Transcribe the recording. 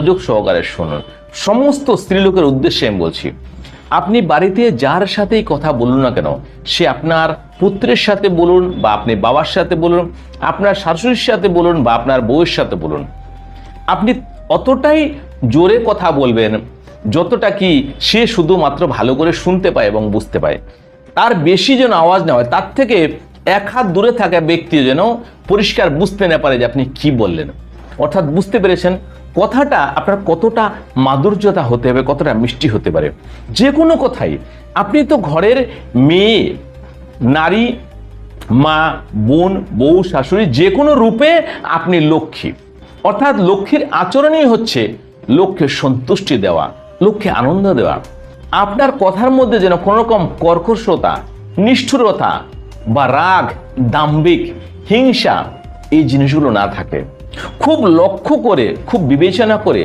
মনোযোগ সহকারে শুনুন। সমস্ত স্ত্রীলোকের উদ্দেশ্যে আমি বলছি, আপনি বাড়িতে যার সাথেই কথা বলুন না কেন, সে আপনার পুত্রের সাথে বলুন বা আপনি বাবার সাথে বলুন, আপনার শাশুড়ির সাথে বলুন বা আপনার বউয়ের সাথে বলুন। আপনি অতটাই জোরে কথা বলবেন, যতটা কি সে শুধুমাত্র ভালো করে শুনতে পায় এবং বুঝতে পায়। তার বেশি যেন আওয়াজ না হয়, তার থেকে এক হাত দূরে থাকা ব্যক্তি যেন পরিষ্কার বুঝতে না পারে যে আপনি কি বললেন। অর্থাৎ বুঝতে পেরেছেন কথাটা আপনার কতটা মাধুর্যতা হতে হবে, কতটা মিষ্টি হতে পারে। যে কোনো কথাই। আপনি তো ঘরের মেয়ে, নারী, মা, বোন, বউ, শাশুড়ি যে কোনো রূপে আপনি লক্ষ্মী। অর্থাৎ লক্ষ্মীর আচরণই হচ্ছে লক্ষ্যে সন্তুষ্টি দেওয়া, লক্ষ্যে আনন্দ দেওয়া। আপনার কথার মধ্যে যেন কোনো রকম কর্কশতা, নিষ্ঠুরতা বা রাগ, দাম্ভিক, হিংসা এই জিনিসগুলো না থাকে। খুব লক্ষ্য করে খুব বিবেচনা করে